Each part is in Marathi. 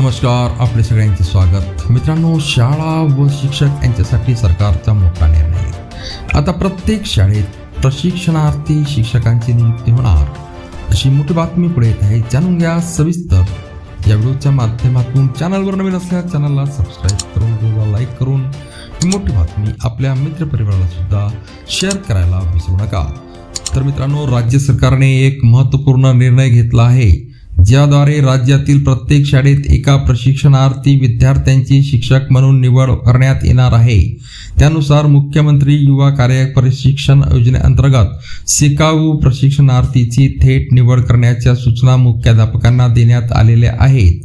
नमस्कार आपले सगळ्यांचे स्वागत. मित्रांनो शाळा व शिक्षक यांच्यासाठी सरकारचा मोठा निर्णय. आता प्रत्येक शाळेत प्रशिक्षणार्थी शिक्षकांची नियुक्ती होणार. अशी मोठी बातमी पुढे येत आहे जाणून घ्या सविस्तर. या व्हिडिओच्या माध्यमातून चॅनलवर नवीन असल्यास चॅनलला सबस्क्राईब करून व्हिडिओला लाईक करून ही मोठी बातमी आपल्या मित्रपरिवाराला सुद्धा शेअर करायला विसरू नका. तर मित्रांनो राज्य सरकारने एक महत्त्वपूर्ण निर्णय घेतला आहे. ज्याद्वारे राज्यातील प्रत्येक शाळेत एका प्रशिक्षणार्थी विद्यार्थ्यांची शिक्षक म्हणून निवड करण्यात येणार आहे. त्यानुसार मुख्यमंत्री युवा कार्य प्रशिक्षण योजनेअंतर्गत शिकाऊ प्रशिक्षणार्थीची थेट निवड करण्याच्या सूचना मुख्याध्यापकांना देण्यात आलेल्या आहेत.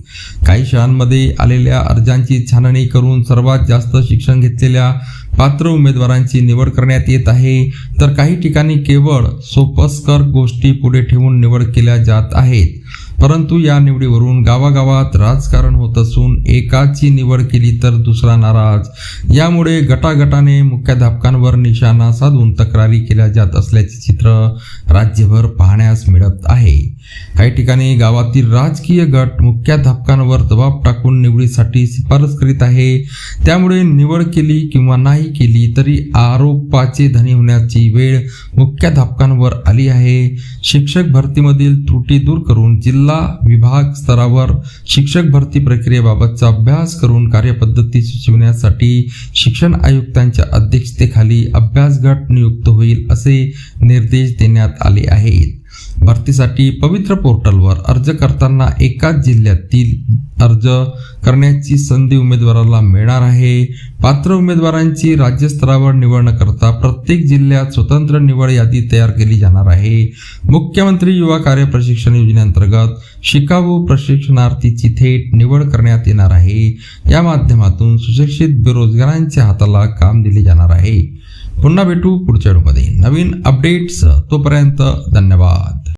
काही शाळांमध्ये आलेल्या अर्जांची छाननी करून सर्वात जास्त शिक्षण घेतलेल्या पात्र उमेदवारांची निवड करण्यात येत आहे. तर काही ठिकाणी केवळ सोपस्कर गोष्टी पुढे ठेवून निवड केल्या जात आहेत. परंतु या निवडीवरून गावागावात राजकारण होत असून एकाची निवड केली तर दुसरा नाराज. यामुळे गटागटाने मुख्याध्यापकांवर निशाणा साधून तक्रारी केल्या जात असल्याचे चित्र राज्यभर पाहण्यास मिळत आहे. काही ठिकाणी गावातील राजकीय गट मुख्या धापकांवर जबाब टाकून निवडीसाठी शिफारस करीत आहे. त्यामुळे निवड केली किंवा नाही केली तरी आरोपाचे धनी होण्याची वेळ मुख्या धापकांवर आली आहे. शिक्षक भरतीमधील त्रुटी दूर करून जिल्हा विभाग स्तरावर शिक्षक भरती प्रक्रियेबाबतचा अभ्यास करून कार्यपद्धती सुचविण्यासाठी शिक्षण आयुक्तांच्या अध्यक्षतेखाली अभ्यास गट नियुक्त होईल असे निर्देश देण्यात आले आहेत. भरतीसाठी पवित्र पोर्टलवर अर्ज करताना एकाच जिल्ह्यातील अर्ज करण्याची संधी उमेदवाराला मिळणार आहे. पात्र उमेदवारांची राज्यस्तरावर निवड न करता प्रत्येक जिल्ह्यात स्वतंत्र निवड यादी तयार केली जाणार आहे. मुख्यमंत्री युवा कार्य प्रशिक्षण योजनेअंतर्गत शिकाऊ प्रशिक्षणार्थीची थेट निवड करण्यात येणार आहे. या माध्यमातून सुशिक्षित बेरोजगारांच्या हाताला काम दिले जाणार आहे. पुन्हा भेटू पुढच्या व्हिडिओमध्ये नवीन अपडेट्स तोपर्यंत धन्यवाद.